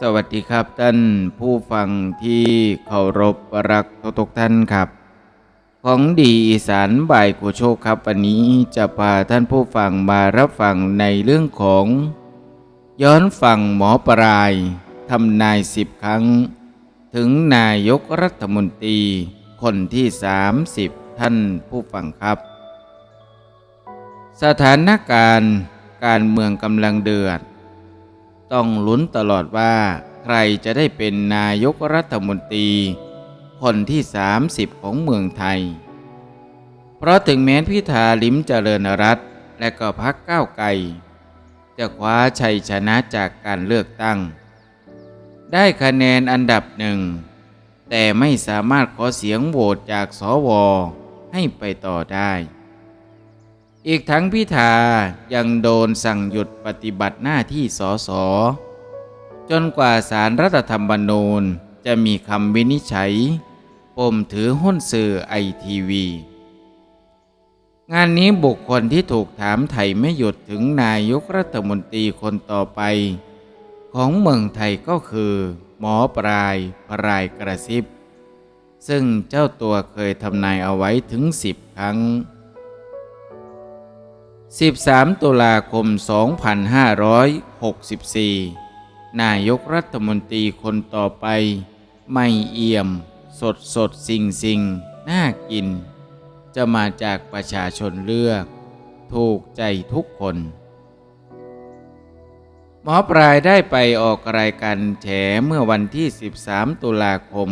สวัสดีครับท่านผู้ฟังที่เคารพรักทุกท่านครับ ของดีอีสานบ่ายกูโชคครับ วันนี้จะพาท่านผู้ฟังมารับฟังในเรื่องของ ย้อนฟังหมอปลายทำนายสิบครั้ง ถึงนายกรัฐมนตรีคนที่ 30 ท่านผู้ฟังครับ สถานการณ์การเมืองกำลังเดือด ต้องลุ้นตลอดว่า ใครจะได้เป็นนายกรัฐมนตรี คนที่ 30 ของเมืองไทย เพราะถึงแม้พิธาลิมเจริญรัตและก็พักก้าวไกลจะคว้าชัยชนะจากการเลือกตั้ง ได้คะแนนอันดับหนึ่ง แต่ไม่สามารถขอเสียงโหวตจากสวให้ไปต่อได้ อีกทั้งพิธายังโดนสั่งหยุดปฏิบัติหน้าที่สสจนกว่าสารรัฐธรรมนูญจะมีคำวินิจฉัยปมถือหุ้นสื่อไอทีวี งานนี้บุคคลที่ถูกถามไทยไม่หยุดถึงนายกรัฐมนตรีคนต่อไป ของเมืองไทยก็คือ หมอปลายปลายกระซิบ ซึ่งเจ้าตัวเคยทำนายเอาไว้ถึงสิบครั้ง 13 ตุลาคม 2564 นายกรัฐมนตรีคนต่อไป ไม่เอี่ยม สดสดสิงสิงน่ากิน จะมาจากประชาชนเลือก ถูกใจทุกคน หมอปลายได้ไปออกรายการแฉเมื่อวันที่ 13 ตุลาคม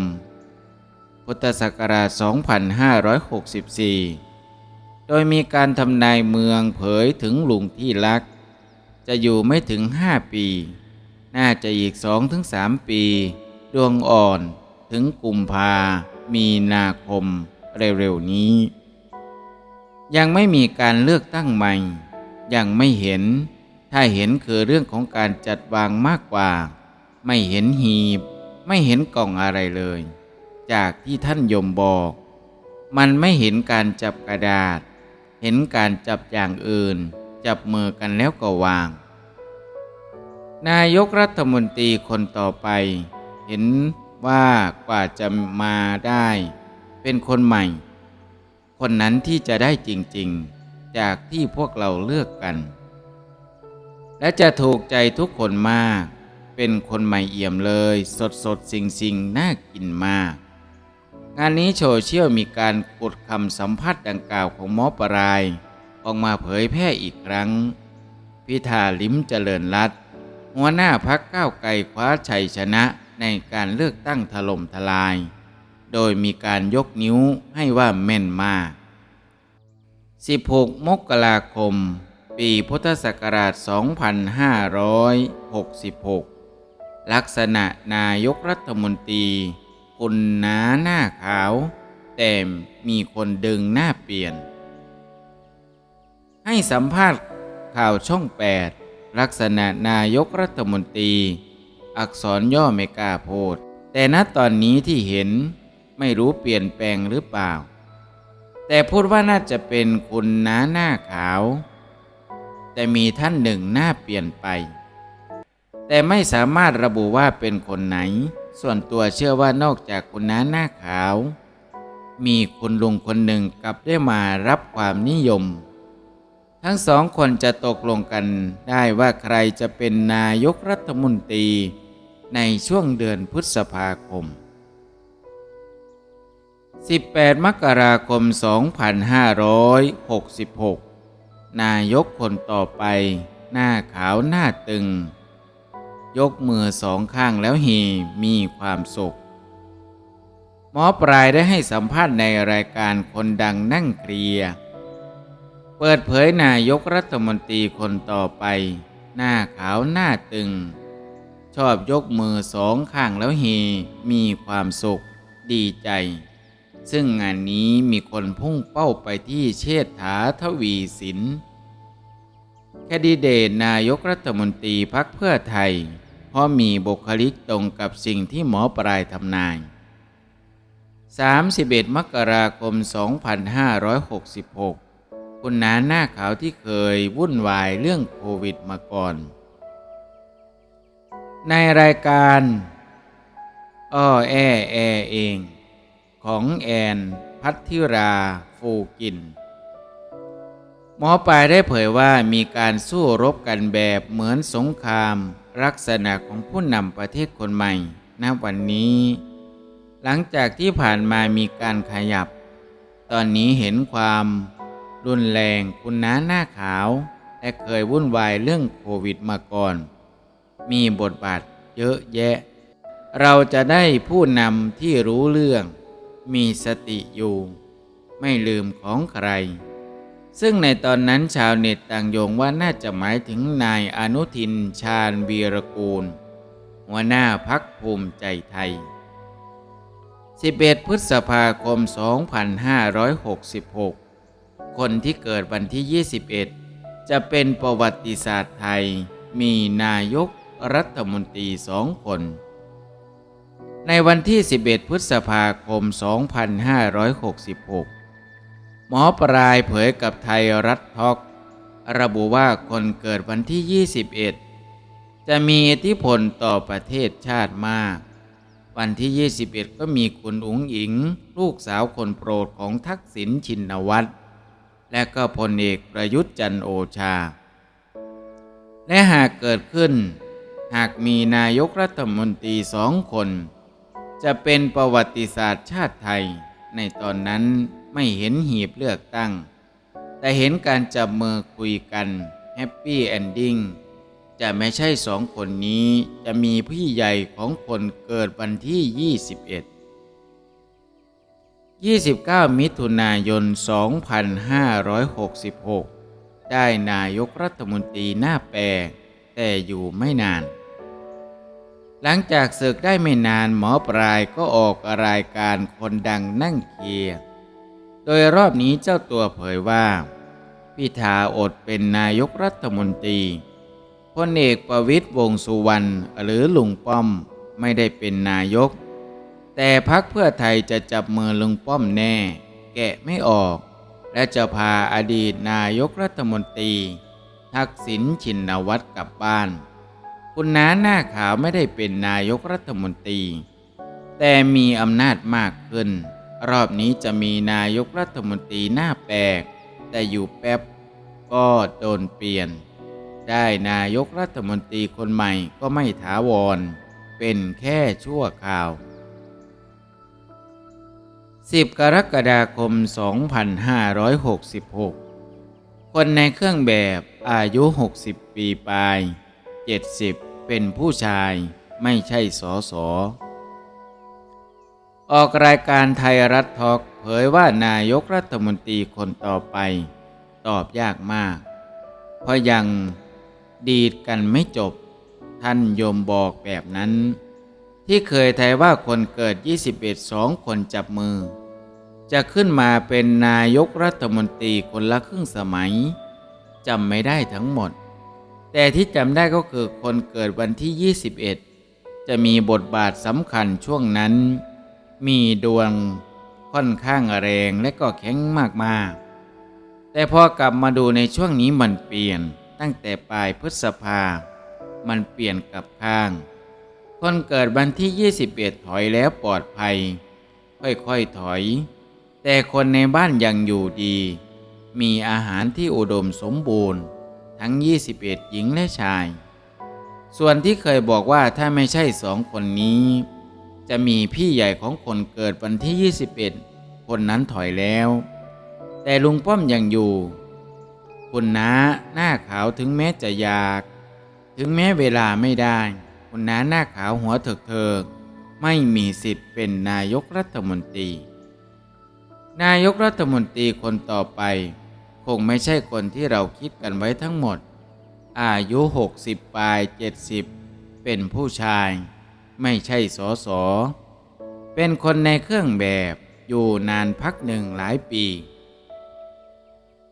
พุทธศักราช 2564 โดยมีการทำนายเมืองเผยถึงลุงที่รัก จะอยู่ไม่ถึง5ปี น่าจะอีก2-3ปี ดวงอ่อนถึงกุมภา มีนาคมเร็วๆนี้ ยังไม่มีการเลือกตั้งใหม่ ยังไม่เห็น ถ้าเห็นคือเรื่องของการจัดวางมากกว่า ไม่เห็นหีบ ไม่เห็นกล่องอะไรเลย จากที่ท่านยมบอก มันไม่เห็นการจับกระดาษ เห็นการจับอย่างอื่น จับมือกันแล้วก็วาง นายกรัฐมนตรีคนต่อไป เห็นว่ากว่าจะมาได้ เป็นคนใหม่ คนนั้นที่จะได้จริงๆ จากที่พวกเราเลือกกัน และจะถูกใจทุกคนมาก เป็นคนใหม่เอี่ยมเลย สดสดๆสิงสิงๆน่ากินมาก งานนี้โซเชียลมีการกดคำสัมภาษณ์ดังกล่าวของหมอปลาย ออกมาเผยแพร่อีกครั้ง พิธาลิ้มเจริญรัตหัวหน้าพักก้าวไกลคว้าชัยชนะในการเลือกตั้งถล่มทลาย โดยมีการยกนิ้วให้ว่าแม่นมาก 16 มกราคม ปีพุทธศักราช 2566 ลักษณะนายกรัฐมนตรี คุณหนาหน้าขาว แต่มีคนดึงหน้าเปลี่ยน ให้สัมภาษณ์ข่าวช่อง 8 ลักษณะนายกรัฐมนตรี อักษรย่อไม่กล้าโพดแต่ณตอนนี้ที่เห็นไม่รู้เปลี่ยนแปลงหรือเปล่า แต่พูดว่าน่าจะเป็นคุณน้าหน้าขาว แต่มีท่านหนึ่งหน้าเปลี่ยนไป แต่ไม่สามารถระบุว่าเป็นคนไหน ส่วนตัวเชื่อว่านอกจากคุณน้าหน้าขาว มีคุณลุงคนหนึ่งกลับได้มารับความนิยม ทั้งสองคนจะตกลงกันได้ว่าใครจะเป็นนายกรัฐมนตรีในช่วงเดือนพฤษภาคม 18 มกราคม 2566 นายกคนต่อไป หน้าขาวหน้าตึง ยกมือสองข้างแล้วเฮมีความสุข หมอปลายได้ให้สัมภาษณ์ในรายการคนดังนั่งเคลีย เปิดเผยนายกรัฐมนตรีคนต่อไป หน้าขาวหน้าตึง ชอบยกมือสองข้างแล้วเฮมีความสุข ดีใจ ซึ่งงานนี้มีคนพุ่งเป้าไปที่เชษฐาทวีสินแคนดิเดตนายกรัฐมนตรีพักเพื่อไทย เพราะมีบุคลิกตรงกับสิ่งที่หมอปลายทำนาย 31 มกราคม 2566 คุณน้าหน้าขาวที่เคยวุ่นวายเรื่องโควิดมาก่อน ในรายการอ้อแอแอเอง ของแอนพัทธิราฟูกิน หมอปลายได้เผยว่ามีการสู้รบกันแบบเหมือนสงคราม ลักษณะของผู้นำประเทศคนใหม่ณวันนี้ หลังจากที่ผ่านมามีการขยับ ตอนนี้เห็นความ รุนแรงคุณน้าหน้าขาวและเคยวุ่นวายเรื่องโควิดมาก่อน มีบทบาทเยอะแยะ เราจะได้ผู้นำที่รู้เรื่อง มีสติอยู่ ไม่ลืมของใคร ซึ่งในตอนนั้นชาวเน็ตต่างโยงว่าน่าจะหมายถึงนายอนุทินชาญวีรกูล หัวหน้าพักภูมิใจไทย 11 พฤษภาคม 2566 คนที่เกิดวันที่ 21 จะเป็นประวัติศาสตร์ไทย มีนายกรัฐมนตรีสองคน ในวันที่ 11 พฤษภาคม 2566 มอปลายเผยกับไทยรัฐทอก ระบุว่าคนเกิดวันที่ 21 จะมีอิทธิพลต่อประเทศชาติมาก วันที่ 21 ก็มีคุณอุ๋งอิง ลูกสาวคนโปรดของทักษิณชินวัตร และก็พลเอกประยุทธ์จันโอชา และหากเกิดขึ้น หากมีนายกรัฐมนตรีสองคน จะเป็นประวัติศาสตร์ชาติไทยในตอนนั้น ไม่เห็นหีบเลือกตั้ง แต่เห็นการจับมือคุยกันแฮปปี้แอนดิ้งจะไม่ใช่สองคนนี้จะมีพี่ใหญ่ของคนเกิดวันที่ 21 29 มิถุนายน 2566 ได้นายกรัฐมนตรีหน้าแปลแต่อยู่ไม่นาน หลังจากศึกได้ไม่นานหมอปลายก็ออกรายการคนดังนั่งเคลียร์ โดยรอบนี้เจ้าตัวเผยว่า พิธาอดเป็นนายกรัฐมนตรีพลเอกประวิตยวงสุวรรณหรือลุงป้อมไม่ได้เป็นนายก แต่พักเพื่อไทยจะจับมือลุงป้อมแน่ แกะไม่ออก และจะพาอดีตนายกรัฐมนตรี ทักษิณชินวัตรกลับบ้าน คุณน้าหน้าขาวไม่ได้เป็นนายกรัฐมนตรี แต่มีอำนาจมากขึ้น รอบนี้จะมีนายกรัฐมนตรีหน้าแปลก แต่อยู่แป๊บก็โดนเปลี่ยน ได้นายกรัฐมนตรีคนใหม่ก็ไม่ถาวร เป็นแค่ชั่วคราว 10 กรกฎาคม 2566 คนในเครื่องแบบอายุ 60 ปีปลาย 70 เป็นผู้ชายไม่ใช่สอสอ ออกรายการไทยรัฐทอกเผยว่านายกรัฐมนตรีคนต่อไป ตอบยากมาก เพราะยังดีดกันไม่จบ ท่านยมบอกแบบนั้น ที่เคยไทยว่าคนเกิด 21สองคนจับมือ จะขึ้นมาเป็นนายกรัฐมนตรีคนละครึ่งสมัยจำไม่ได้ทั้งหมด แต่ที่จำได้ก็คือคนเกิดวันที่ 21 จะมีบทบาทสำคัญช่วงนั้น มีดวงค่อนข้างแรงและก็แข็งมากๆแต่พอกลับมาดูในช่วงนี้มันเปลี่ยนตั้งแต่ปลายพฤษภา มันเปลี่ยนกลับข้าง คนเกิดวันที่ 21 ถอยแล้วปลอดภัย ค่อยๆถอย แต่คนในบ้านยังอยู่ดี มีอาหารที่อุดมสมบูรณ์ ทั้ง 21 หญิงและชาย ส่วนที่เคยบอกว่าถ้าไม่ใช่สองคนนี้ จะมีพี่ใหญ่ของคนเกิดวันที่ 21 คนนั้นถอยแล้ว แต่ลุงป้อมยังอยู่ คุณน้าหน้าขาวถึงแม้จะอยาก ถึงแม้เวลาไม่ได้ คุณน้าหน้าขาวหัวเถิกเถิกไม่มีสิทธิ์เป็นนายกรัฐมนตรี นายกรัฐมนตรีคนต่อไป คงไม่ใช่คนที่เราคิดกันไว้ทั้งหมด อายุ 60ปลาย 70 เป็นผู้ชาย ไม่ใช่สอสอเป็นคนในเครื่องแบบอยู่นานพักหนึ่งหลายปี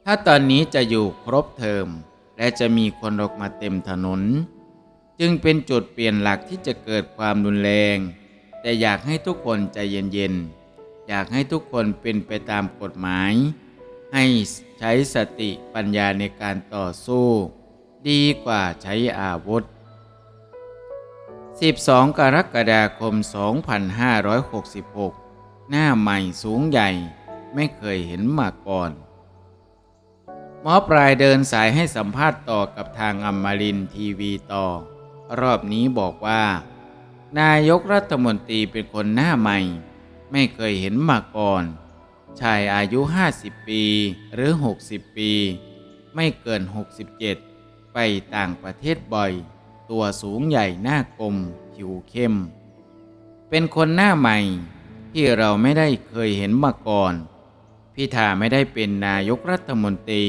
ถ้าตอนนี้จะอยู่ครบเทอม และจะมีคนออกมาเต็มถนน จึงเป็นจุดเปลี่ยนหลักที่จะเกิดความรุนแรง แต่อยากให้ทุกคนใจเย็นๆ อยากให้ทุกคนเป็นไปตามกฎหมาย ให้ใช้สติปัญญาในการต่อสู้ ดีกว่าใช้อาวุธ 12 กรกฎาคม 2566 หน้าใหม่สูงใหญ่ไม่เคยเห็นมาก่อน หมอปลายเดินสายให้สัมภาษณ์ต่อกับทางอมรินทร์ทีวีต่อ รอบนี้บอกว่า นายกรัฐมนตรีเป็นคนหน้าใหม่ ไม่เคยเห็นมาก่อน ชายอายุ 50 ปีหรือ 60 ปี ไม่เกิน 67 ไปต่างประเทศบ่อย ตัวสูงใหญ่หน้ากลมผิวเข้ม เป็นคนหน้าใหม่ที่เราไม่ได้เคยเห็นมาก่อน พิธาไม่ได้เป็นนายกรัฐมนตรี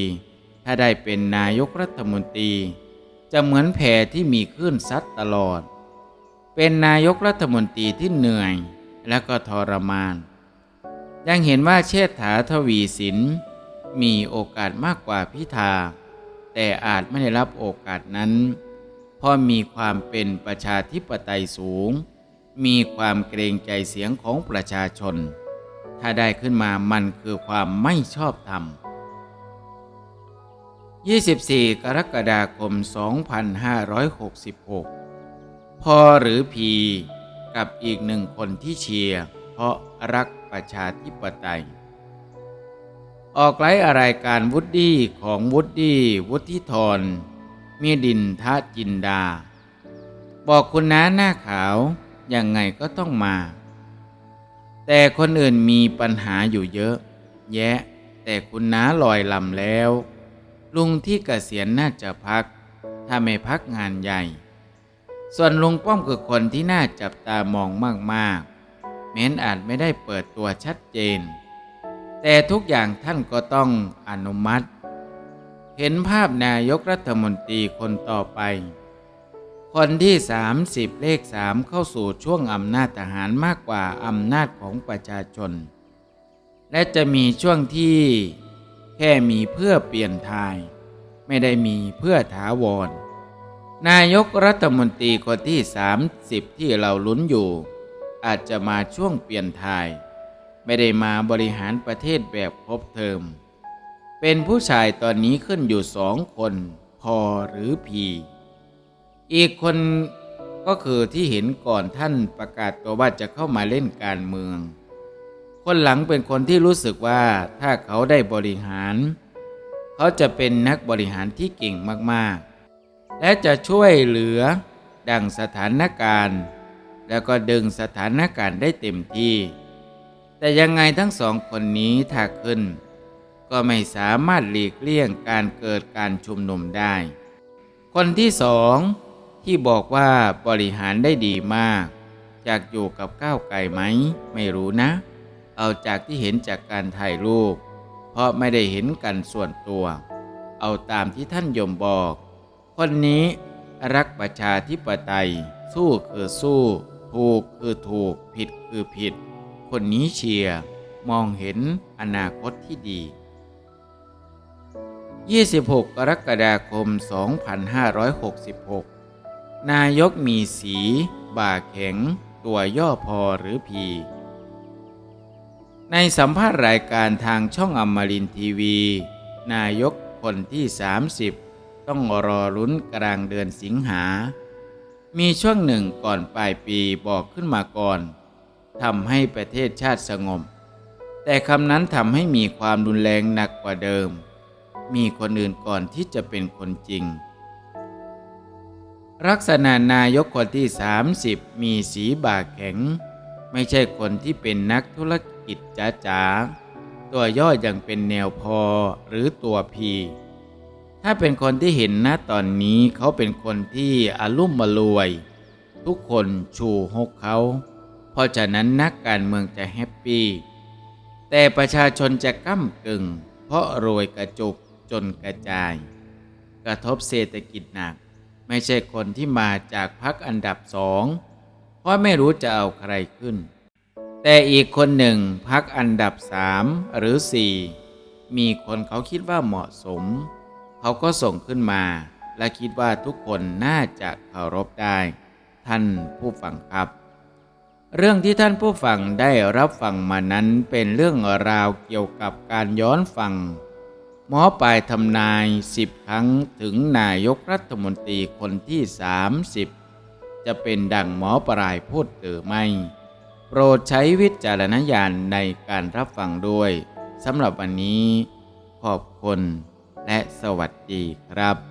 ถ้าได้เป็นนายกรัฐมนตรี จะเหมือนแพที่มีคลื่นซัดตลอด เป็นนายกรัฐมนตรีที่เหนื่อยและก็ทรมาน ยังเห็นว่าเชษฐาทวีสินมีโอกาสมากกว่าพิธา แต่อาจไม่ได้รับโอกาสนั้น เพราะมีความเป็นประชาธิปไตยสูง มีความเกรงใจเสียงของประชาชน ถ้าได้ขึ้นมามันคือความไม่ชอบธรรม 24 กรกฎาคม 2566 พ่อหรือพีกับอีกหนึ่งคนที่เชียร์เพราะรักประชาธิปไตย ออกไลฟ์อะไรการวุฒิของวุฒิวุฒิธร มีดินทะจินดา บอกคุณน้าหน้าขาวยังไงก็ต้องมา แต่คนอื่นมีปัญหาอยู่เยอะ แยะ แต่คุณน้าลอยลำแล้ว ลุงที่เกษียณน่าจะพัก ถ้าไม่พักงานใหญ่ ส่วนลุงป้อมคือคนที่น่าจับตามองมาก ๆ แม้นอาจไม่ได้เปิดตัวชัดเจน แต่ทุกอย่างท่านก็ต้องอนุมัติ เห็นภาพนายกรัฐมนตรีคนต่อไป คนที่ 30 เลข3เข้าสู่ช่วงอำนาจทหารมากกว่าอำนาจของประชาชน และจะมีช่วงที่แค่มีเพื่อเปลี่ยนทาย ไม่ได้มีเพื่อถาวร นายกรัฐมนตรีคนที่ 30 ที่เราลุ้นอยู่ อาจจะมาช่วงเปลี่ยนทาย ไม่ได้มาบริหารประเทศแบบครบเทอม เป็นผู้ชายตอนนี้ขึ้นอยู่สองคนพอหรือพีอีกคนก็คือที่เห็นก่อนท่านประกาศตัวว่าจะเข้ามาเล่นการเมือง คนหลังเป็นคนที่รู้สึกว่าถ้าเขาได้บริหาร เขาจะเป็นนักบริหารที่เก่งมากๆ และจะช่วยเหลือดังสถานการณ์ แล้วก็ดึงสถานการณ์ได้เต็มที่ แต่ยังไงทั้งสองคนนี้ถ้าขึ้น ก็ไม่สามารถหลีกเลี่ยงการเกิดการชุมนุมได้ คนที่สองที่บอกว่าบริหารได้ดีมาก จากอยู่กับก้าวไกลไหม ไม่รู้นะ เอาจากที่เห็นจากการถ่ายรูป เพราะไม่ได้เห็นกันส่วนตัว เอาตามที่ท่านยมบอก คนนี้รักประชาธิปไตย สู้คือสู้ ถูกคือถูก ผิดคือผิด คนนี้เชียร์มองเห็นอนาคตที่ดี 26 กรกฎาคม 2566 นายกมีสี บ่าแข็ง ตัวย่อพอหรือพี ในสัมภาษณ์รายการทางช่องอมรินทีวี นายกคนที่ 30 ต้องรอรุ้นกลางเดือนสิงหา มีช่วงหนึ่งก่อนปลายปีบอกขึ้นมาก่อนทำให้ประเทศชาติสงบ แต่คำนั้นทำให้มีความรุนแรงหนักกว่าเดิม มีคนอื่นก่อนที่จะเป็นคนจริง ลักษณะนายกคนที่ 30 มีสีบากแข็ง ไม่ใช่คนที่เป็นนักธุรกิจจ๋าจาๆ ตัวย่อยังเป็นแนวพอหรือตัวพีถ้าเป็นคนที่เห็นนะตอนนี้เขาเป็นคนที่อารุ่มมารวย ทุกคนชูหกเขา เพราะฉะนั้นนักการเมืองจะแฮปปี้ แต่ประชาชนจะก้ำกึ่ง เพราะรวยกระจุก จนกระจาย กระทบเศรษฐกิจหนัก ไม่ใช่คนที่มาจากพรรคอันดับสองเพราะไม่รู้จะเอาใครขึ้น แต่อีกคนหนึ่งพักอันดับสามหรือสี่มีคนเขาคิดว่าเหมาะสม เขาก็ส่งขึ้นมา และคิดว่าทุกคนน่าจะเคารพได้ ท่านผู้ฟังครับ เรื่องที่ท่านผู้ฟังได้รับฟังมานั้นเป็นเรื่องราวเกี่ยวกับการย้อนฟัง หมอปลายทำนาย 10 ครั้งถึงนายกรัฐมนตรีคนที่ 30 จะเป็นดังหมอปลายพูดหรือไม่ โปรดใช้วิจารณญาณในการรับฟังด้วยสำหรับวันนี้ ขอบคุณและสวัสดีครับ